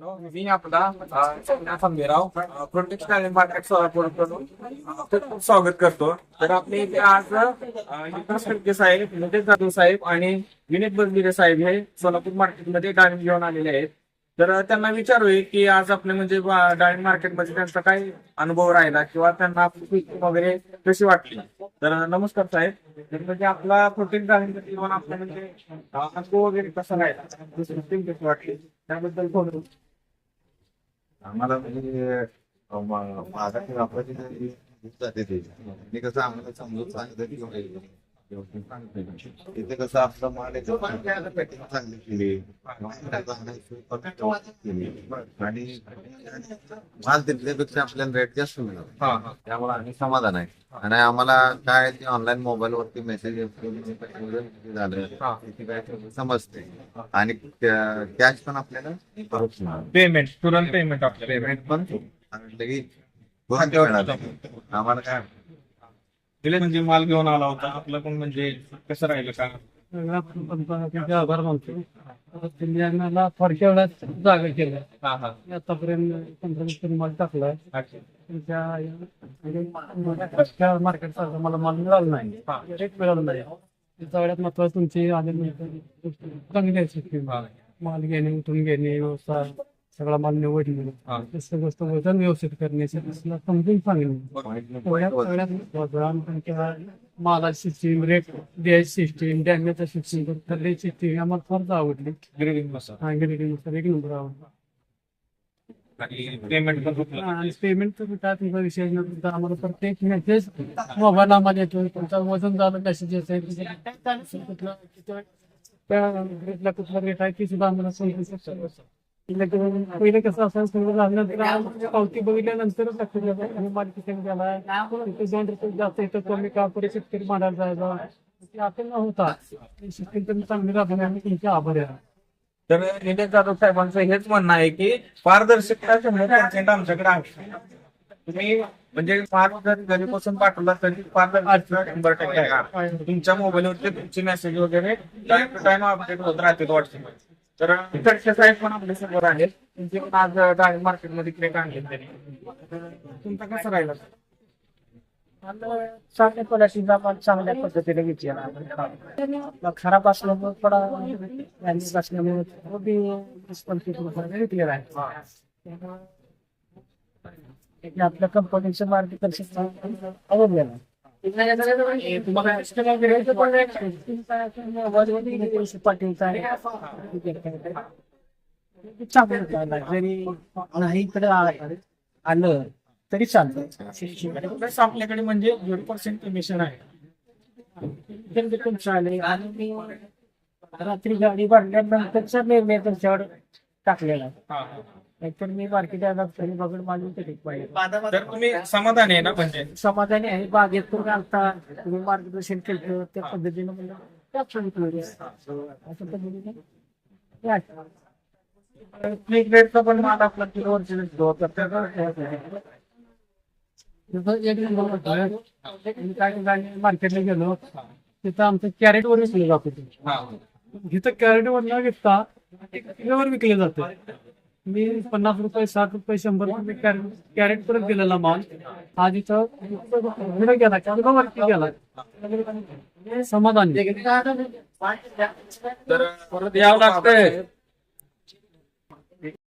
मित्रांनो, मी आपला अ, खंबेराव प्रोटेक्ट मार्केट सोलापूर खूप स्वागत करतो. तर आपले इथे आज खडके साहेब नितेश जाधव साहेब आणि विनीत बसबिरे साहेब हे सोलापूर मार्केटमध्ये डाळिंब घेऊन आलेले आहेत. तर त्यांना विचारूया की आज आपले म्हणजे डाळिंब मार्केटमध्ये त्यांचा काय अनुभव राहिला किंवा त्यांना आपली वगैरे कशी वाटली? तर नमस्कार साहेब. तर म्हणजे आपला प्रोटीन डाळिंब किंवा आपला म्हणजे अनुभव वगैरे कसा राहिला? कशी वाटली त्याबद्दल थोडं आम्हाला म्हणजे अं, मा- माझा वापरायची जाते ते. कसं आम्हाला समजून सांगितलं की इथे कसं आपलं माल चांगली केली. आणि माल तिथल्यापेक्षा आपल्याला रेट जास्त मिळाला त्यामुळे आम्ही समाधान आहे आणि आम्हाला काय ते ऑनलाईन मोबाईल वरती मेसेज झालं हा. काय ते समजते आणि कॅश पण आपल्याला. पेमेंट तुरंत पेमेंट आपल्याला पेमेंट पण लगेच. आम्हाला काय दिले म्हणजे माल घेऊन आला होता. आपलं पण म्हणजे कसं राहिलं का? आभार मानतो. त्यांनी आम्हाला थोडक्या वेळात जागा हा हा. आतापर्यंत पंधरा माल टाकलाय. अच्छा. त्यांच्या म्हणजे मार्केटचा मला माल मिळाला नाही. रेट मिळाला नाही. सगळ्यात महत्वाचं तुमची आले चांगली आहे. माल घेणे उठून घेणे व्यवस्था सगळा माल. तसं गोष्ट वजन व्यवस्थित करणे सगळं समजून सांगणे सगळ्यात सगळ्यात महत्त्वाचं आणि त्यांच्या मालाची सिस्टीम रेट द्यायची सिस्टीम डॅमेजची सिस्टीम ठरल्याची सिस्टीम आम्हाला फारच आवडली ग्रेडिंग मसाला. हा ग्रेडिंग एक नंबर आवडला. पेमेंट तर काय तुमचा विषय आम्हाला प्रत्येक मेसेज मोबाईल आम्हाला येतो तुमचं वजन झालं असेल कुठलं रेट आहे ती सुद्धा आम्हाला शकतो. पहिले कसं असं सगळं झाल्यानंतर पावती बघितल्यानंतरच लक्षात येतं आणि माल किती तिथे दोन रुपये जास्त येतं कमी काम पुढे शेतकरी मारायला जायचा ते आता न होता. शेतकरी तुम्ही चांगली राबवली. आम्ही तुमचे आभारी आहे तर निलेश जाधव साहेबांचं हेच म्हणणं आहे की पारदर्शकता शंभर पर्सेंट आमच्याकडे आहे. तुम्ही म्हणजे फार जरी घरी बसून पाठवला तरी पारदर्शकता शंभर टक्के आहे. तुमच्या मोबाईलवरती तुमचे मेसेज वगैरे टाइम टू टाइम अपडेट होत राहते व्हॉट्सअप तर इकडचे साहेब पण आपले समोर आहेत. तुमचे पण आज डाळिंब मार्केटमध्ये क्रेक आणले त्यांनी. तुमचा कसं राहिला? चांगल्या क्वालिटीचा माल चांगल्या पद्धतीने घेतली खराब असल्यामुळे थोडा असल्यामुळे तो आहे आपल्या कंपनीचं मार्गदर्शन आवडलेलं आहे. नाही. जरी नाही इकडे आलं तरी चालतं आपल्याकडे म्हणजे झिरो पर्सेंट कमिशन आहे चालेल आणि मी रात्री गाडी भरल्यानंतरचा निर्णय त्याच्यावर टाकलेला. हा. नाहीतर मी मार्केट तरी बघून माझी तरी पाहिजे तर तुम्ही समाधानी आहे ना म्हणजे समाधानी आहे बागेत पण घालता तुम्ही मार्गदर्शन केलं त्या पद्धतीनं सांगितलं असं पद्धतीने रेटचा पण माल आपला किलो वरची त्याचा एक नंबर होतं. मी काय ठिकाणी मार्केटला गेलो तिथं आमचं कॅरेट वर विकले जात होते हा. जिथं कॅरेट वर न घेता किलोवर विकले जाते. मी पन्नास रुपये साठ रुपये शंभर रुपये कॅरेट कॅरेट परत दिलेला माल. हा जिथं पुढे गेला किंवा गेला. समाधान. तर परत यावं लागतंय.